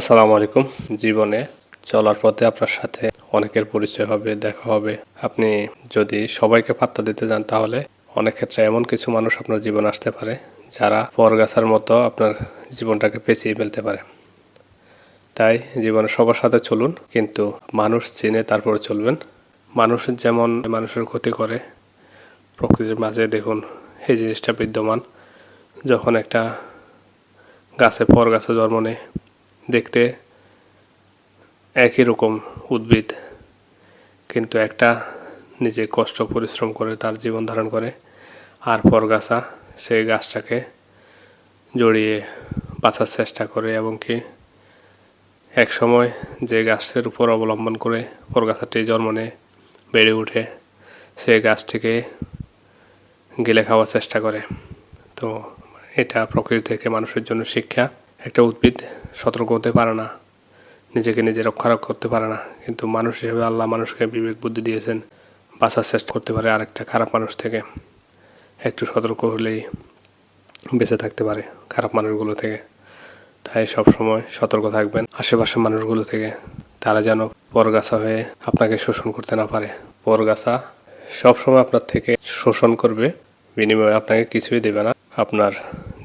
আসসালামু আলাইকুম। জীবনে চলার পথে আপনার সাথে অনেকের পরিচয় হবে, দেখা হবে। আপনি যদি সবাইকে পাত্তা দিতে যান তাহলে অনেক ক্ষেত্রে এমন কিছু মানুষ আপনার জীবনে আসতে পারে, যারা পরগাছার মতো আপনার জীবনটাকে পেঁচিয়ে ফেলতে পারে। তাই জীবনে সবার সাথে চলুন, কিন্তু মানুষ চিনে তারপরে চলবেন। মানুষ যেমন মানুষের ক্ষতি করে, প্রকৃতির মাঝে দেখুন এই জিনিসটা বিদ্যমান। যখন একটা গাছে পর গাছে জন্ম নেয় দেখতে একই রকম উদ্ভিদ, কিন্তু একটা নিজে কষ্ট, পরিশ্রম করে তার জীবন ধারণ করে। আর পরগাছা সেই গাছটাকে জড়িয়ে বাঁচার চেষ্টা করে, এবং কি এক সময় যে গাছের উপর অবলম্বন করে পরগাছাটি জন্ম নেয়, বেড়ে ওঠে, সেই গাছটিকে গিলে খাওয়ার চেষ্টা করে। তো এটা প্রকৃতি থেকে মানুষের জন্য শিক্ষা। একটা উদ্ভিদ সতর্ক হতে পারে না, নিজেকে নিজে রক্ষা করতে পারে না। কিন্তু মানুষ হিসেবে আল্লাহ মানুষকে বিবেক বুদ্ধি দিয়েছেন, বাঁচার চেষ্টা করতে পারে আরেকটা খারাপ মানুষ থেকে। একটু সতর্ক হলেই বেঁচে থাকতে পারে খারাপ মানুষগুলো থেকে। তাই সব সময় সতর্ক থাকবেন আশেপাশের মানুষগুলো থেকে। তারা যেন পরগাছা হয়ে আপনাকে শোষণ করতে না পারে। পরগাছা সবসময় আপনার থেকে শোষণ করবে, বিনিময়ে আপনাকে কিছুই দেবে না। আপনার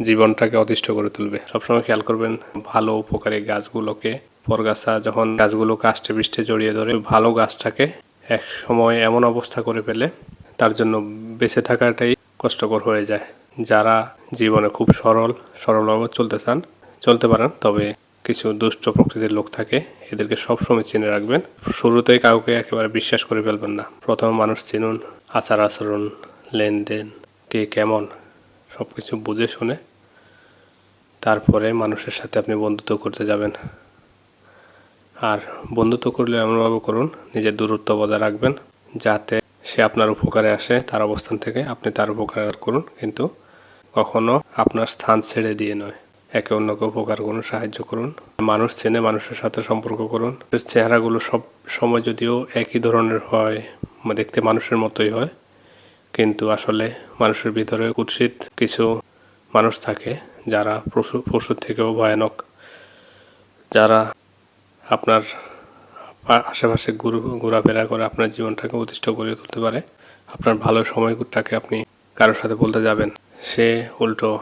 জীবনটাকে অতিষ্ঠ করে তুলবে। সবসময় খেয়াল করবেন, ভালো উপকারী গাছগুলোকে, পরগাছা যখন গাছগুলোকে আষ্টে পৃষ্ঠে জড়িয়ে ধরে, ভালো গাছটাকে এক সময় এমন অবস্থা করে ফেলে, তার জন্য বেঁচে থাকাটাই কষ্টকর হয়ে যায়। যারা জীবনে খুব সরল, সরলভাবে চলতে চান, চলতে পারেন, তবে কিছু দুষ্ট প্রকৃতির লোক থাকে, এদেরকে সবসময় চিনে রাখবেন। শুরুতেই কাউকে একেবারে বিশ্বাস করে ফেলবেন না। প্রথম মানুষ চিনুন, আচার আচরণ, লেনদেন, কে কেমন সব কিছু বুঝে শুনে তারপরে মানুষের সাথে আপনি বন্ধুত্ব করতে যাবেন। আর বন্ধুত্ব করলে এমনভাবে করুন, নিজের দূরত্ব বজায় রাখবেন যাতে সে আপনার উপকারে আসে, তার অবস্থান থেকে আপনি তার উপকার করুন, কিন্তু কখনো আপনার স্থান ছেড়ে দিয়ে নয়। একে অন্যকে উপকার করুন, সাহায্য করুন, মানুষ চেনে মানুষের সাথে সম্পর্ক করুন। চেহারাগুলো সব সময় যদিও একই ধরনের হয় দেখতে মানুষের মতোই হয় কিন্তু আসলে মানুষের ভিতরে কুৎসিত কিছু মানুষ থাকে যারা পশু, পশুর থেকেও ভয়ানক। যারা আপনার আশেপাশে ঘুরু, ঘোরাফেরা করে আপনার জীবনটাকে অতিষ্ঠ করে তুলতে পারে। আপনার ভালো সময়টাকে আপনি কারোর সাথে বলতে যাবেন। সে উল্টো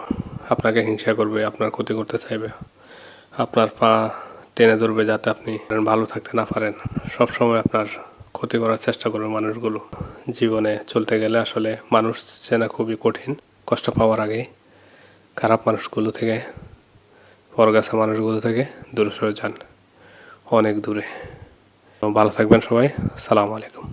আপনাকে হিংসা করবে, আপনার ক্ষতি করতে চাইবে। আপনার পা টেনে ধরবে যাতে আপনি ভালো থাকতে না পারেন। সব সময় আপনার ক্ষতি করার চেষ্টা করবে মানুষগুলো। জীবনে চলতে গেলে আসলে মানুষ চেনা খুবই কঠিন, কষ্ট পাওয়ার আগে খারাপ মানুষগুলো থেকে পরগাছা মানুষগুলো থেকে দূরে সরে যান, অনেক দূরে। ভালো থাকবেন সবাই, সালাম আলাইকুম।